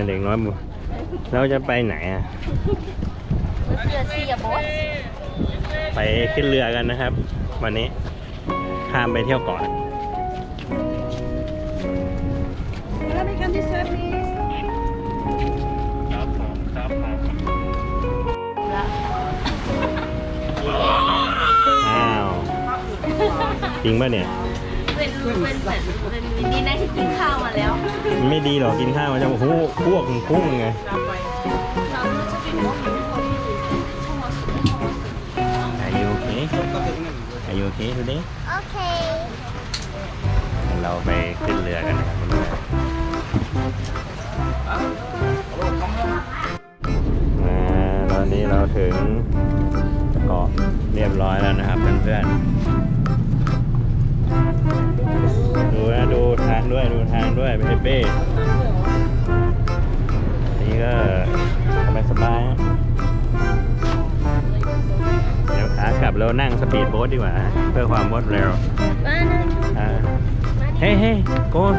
อะเด็กน้อยบุเราจะไปไหนอะเสื้อเสียบอสไปขึ้นเรือกันนะครับ วันนี้ข้ามไปเที่ยวเก่อน Let me come this way, please. ครับผมครับผมอ้าวจริงป่ะเนี่ย เป็นเป็นเหมือนเป็นดีนะที่กินข้าวมาแล้วมันไม่ดีหรอกกินข้าวมันจะโอ้โหพวกพุ่งไง Are you okay Are you okay today โอเค เราไปขึ้นเรือกันนะครับเพื่อนๆอ่าตอนนี้เราถึงเกาะเรียบร้อยแล้วนะครับเพื่อนๆ ดูทางด้วยดูทางด้วยไม่ใช่เป้นี่ก็สบายสบายๆนะเดี๋ยวขากลับเรานั่งสปีดโบ๊ทดีกว่า เพื่อความรวดเร็วมานะอ่าเฮ้เฮ้โกน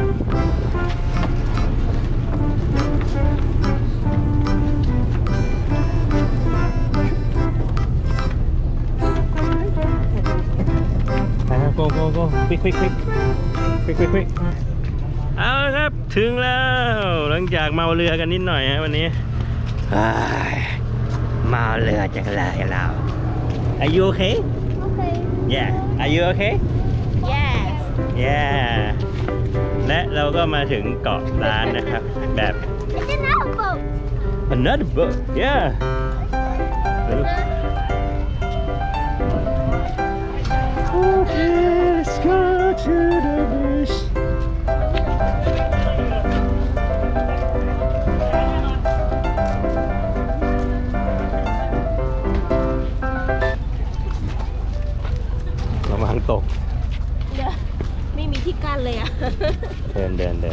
อ่าโกโกโกควิกควิกควิกควิกควิกควิก เอาละครับถึงแล้วหลังจากเมาเรือกันนิดหน่อยฮะวันนี้อ้ายเมาเรือจังเลยเรา Are you okay โอเค Yeah Are you okay yes Yeah และเราก็มาถึงเกาะล้านนะครับ แบบ it's an elbow another boat yeah Okay, let's go to the กั้นเ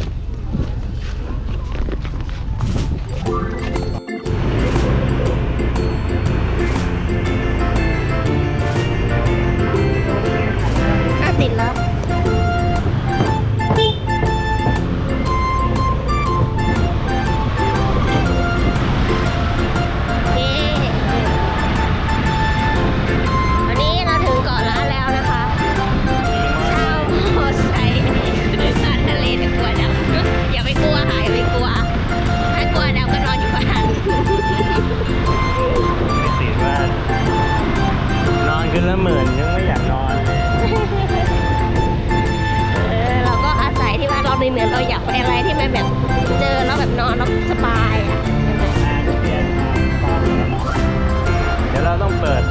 เราเหมือนเราอยากไปอะไรที่มันแบบเจอแล้วแบบนอนแล้วสบายอะ เดี๋ยวเราต้องเปิด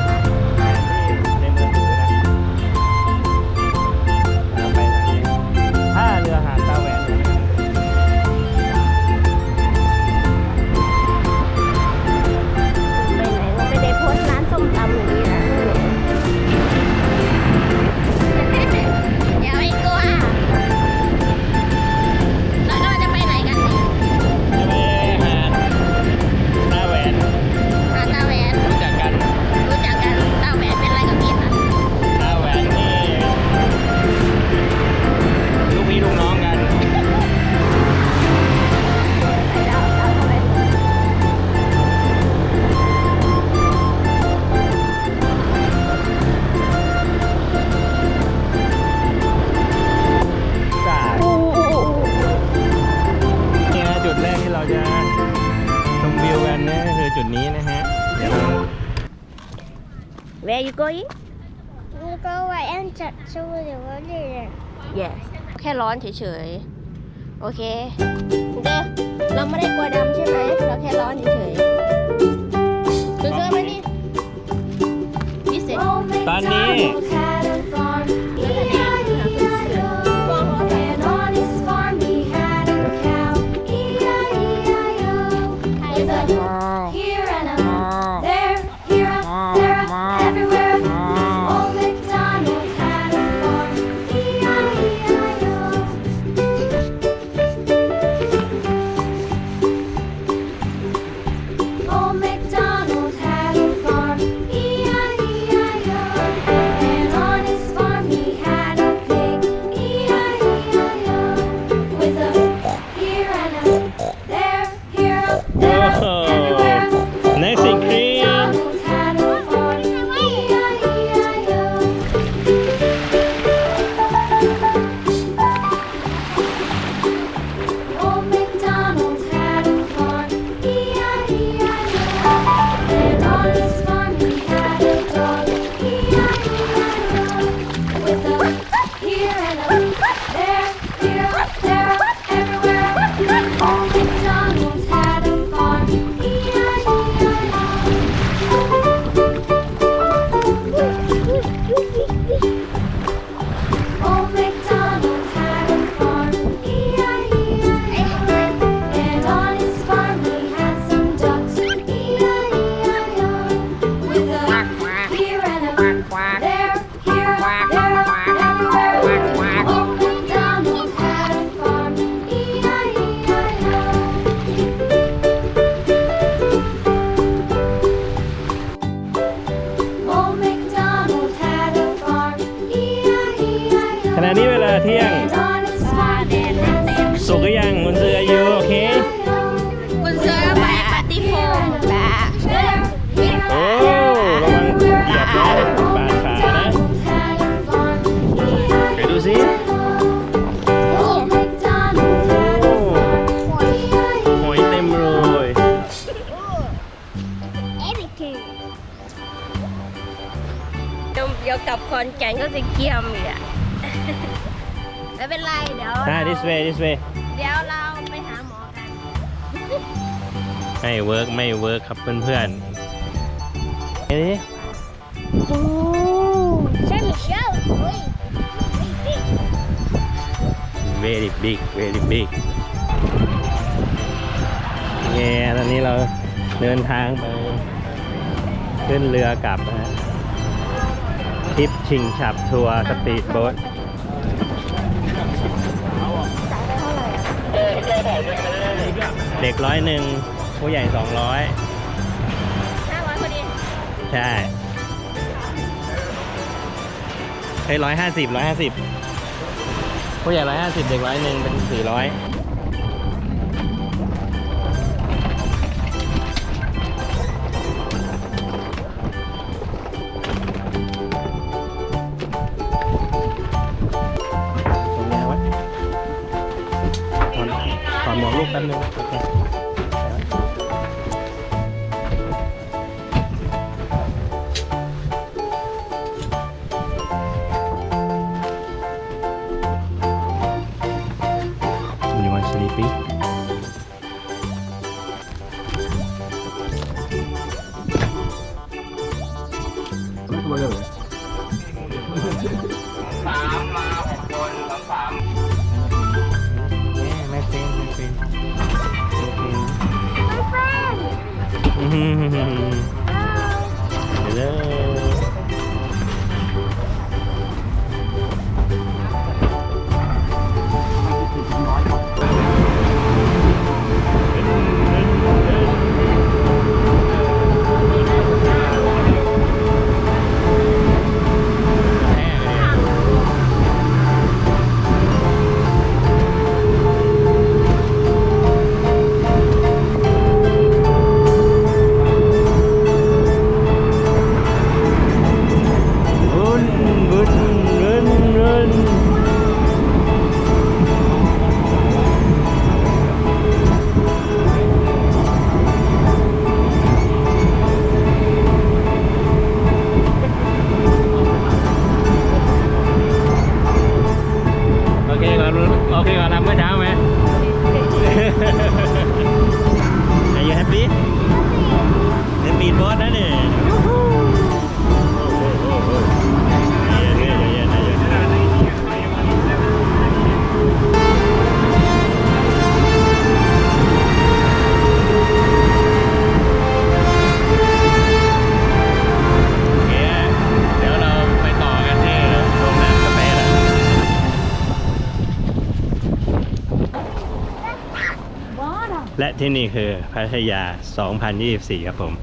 Where you going You go right and touch over the water. Yes แค่ร้อนเฉยๆ โอเคเด้อเราไม่ได้กลัวดำใช่ไหม เราแค่ร้อนเฉยๆคุณเสื้อมานี่พี่เสกตอนนี้ เที่ยง And on his farm he had a สุกหรือยังคุณเสืออายุโอเคคุณเสือไปปฏิโฟมแบบโอ้ระวังเหยียบนะบาดขานะไปดูสิหอยเต็มเลยเดี๋ยวเดี๋ยวกลับคอนแก่นก็จะเกียมอีกอะ อ่าเรา this way this way เดี๋ยวเราไปหาหมอกัน ไม่เวิร์กไม่เวิร์กครับเพื่อนๆเฮ้ยโอ้ใช่ไหมเชียวเฮ้ย very big very big เย้ตอนนี้เราเดินทางไปขึ้นเรือกลับนะฮะทริปชิงฉับทัวร์สปีดโบ๊ท เด็กร้อยหนึ่งผู้ใหญ่สองร้อยห้าร้อยพอดีใช่เฮ้ยร้อยห้าสิบร้อยห้าสิบผู้ใหญ่ร้อยห้าสิบเด็กร้อยหนึ่งเป็นสี่ร้อย kita mo. Okay. Anyone sleepy? mm-hmm. ที่นี่คือพัทยา 2024 ครับผม